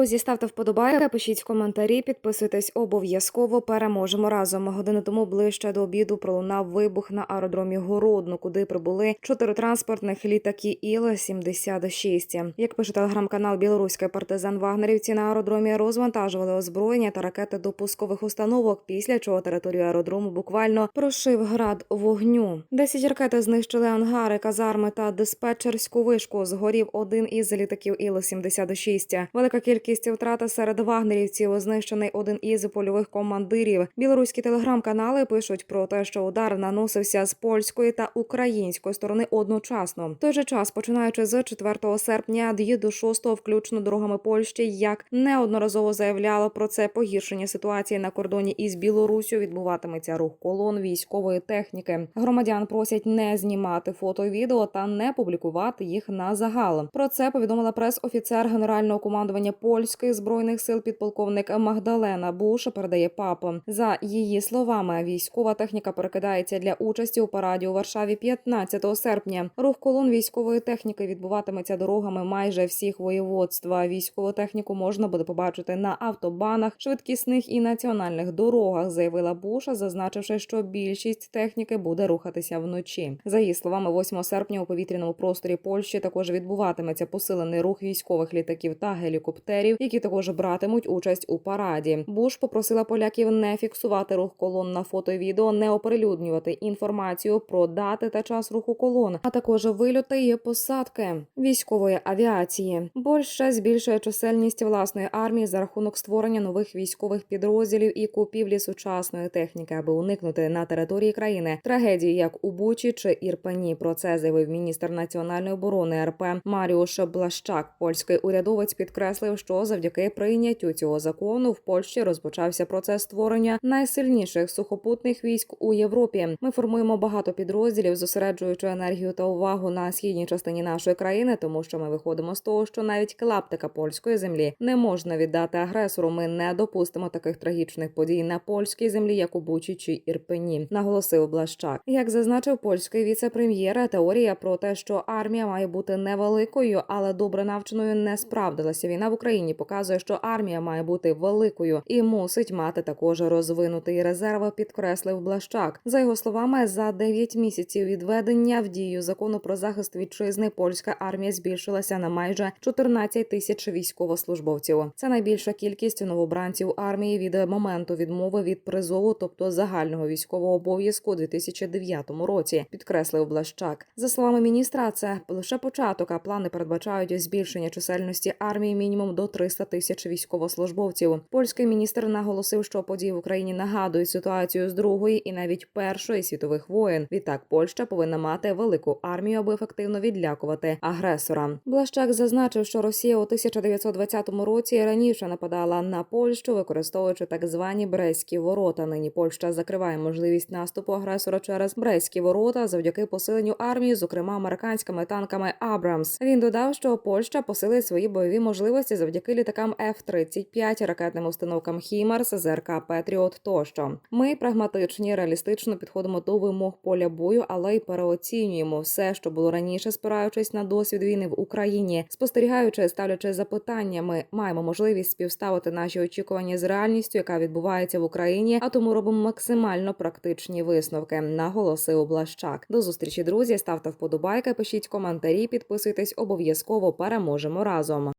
Друзі, ставте вподобайки, пишіть коментарі, підписуйтесь обов'язково. Переможемо разом. Годину тому ближче до обіду пролунав вибух на аеродромі Городно, куди прибули чотири транспортних літаки Іла 76 Як пише телеграм-канал Білоруський партизан Вагнерівці на аеродромі розвантажували озброєння та ракети до пускових установок. Після чого територію аеродрому буквально прошив град вогню. Десять ракет знищили ангари, казарми та диспетчерську вишку. Згорів один із літаків Іл 76 Велика кількість втрат серед вагнерівців. Знищений один із польових командирів. Білоруські телеграм-канали пишуть про те, що удар наносився з польської та української сторони одночасно. В той же час, починаючи з 4 серпня, дії до 6 включно дорогами Польщі, як неодноразово заявляло про це погіршення ситуації на кордоні із Білорусю відбуватиметься рух колон військової техніки. Громадян просять не знімати фото відео та не публікувати їх на загал. Про це повідомила прес-офіцер генерального командування польських збройних сил підполковник Магдалена Буш. Передає ПАП. За її словами, військова техніка перекидається для участі у параді у Варшаві 15 серпня. Рух колон військової техніки відбуватиметься дорогами майже всіх воєводства. Військову техніку можна буде побачити на автобанах, швидкісних і національних дорогах, заявила Буша, зазначивши, що більшість техніки буде рухатися вночі. За її словами, 8 серпня у повітряному просторі Польщі також відбуватиметься посилений рух військових літаків та гелікоптерів, які також братимуть участь у параді. Буш попросила поляків не фіксувати рух колон на фото і відео, не оприлюднювати інформацію про дати та час руху колон, а також вильоти і посадки військової авіації. Польща збільшує чисельність власної армії за рахунок створення нових військових підрозділів і купівлі сучасної техніки, аби уникнути на території країни трагедії, як у Бучі чи Ірпені. Про це заявив міністр національної оборони РП Маріуш Блащак. Польський урядовець підкреслив, що завдяки прийняттю цього закону в Польщі розпочався процес створення найсильніших сухопутних військ у Європі. Ми формуємо багато підрозділів, зосереджуючи енергію та увагу на східній частині нашої країни, тому що ми виходимо з того, що навіть клаптика польської землі не можна віддати агресору. Ми не допустимо таких трагічних подій на польській землі, як у Бучі чи Ірпені, наголосив Блащак. Як зазначив польський віце-прем'єр, теорія про те, що армія має бути невеликою, але добре навченою, не справдилася. Війна в Україні показує, що армія має бути великою і мусить мати також розвинутий резерв. Підкреслив Блащак. За його словами, за 9 місяців відведення в дію закону про захист вітчизни польська армія збільшилася на майже 14 тисяч військовослужбовців. Це найбільша кількість новобранців армії від моменту відмови від призову, тобто загального військового обов'язку у 2009 році. Підкреслив Блащак. За словами міністра, це лише початок, а плани передбачають збільшення чисельності армії мінімум до 300 тисяч військовослужбовців. Польський міністр наголосив, що події в Україні нагадують ситуацію з другої і навіть першої світових воєн. Відтак Польща повинна мати велику армію, аби ефективно відлякувати агресора. Блащак зазначив, що Росія у 1920 році раніше нападала на Польщу, використовуючи так звані Брестські ворота. Нині Польща закриває можливість наступу агресора через Брестські ворота завдяки посиленню армії, зокрема американськими танками Абрамс. Він додав, що Польща посилить свої бойові можливості завдяки літакам F-35, ракетним установкам Хімарс, ЗРК Петріот тощо. Ми прагматичні, реалістично підходимо до вимог поля бою, але й переоцінюємо все, що було раніше, спираючись на досвід війни в Україні, спостерігаючи, ставлячи запитання, ми маємо можливість співставити наші очікування з реальністю, яка відбувається в Україні, а тому робимо максимально практичні висновки. Наголосив Блащак. До зустрічі, друзі. Ставте вподобайки, пишіть коментарі, підписуйтесь обов'язково. Переможемо разом.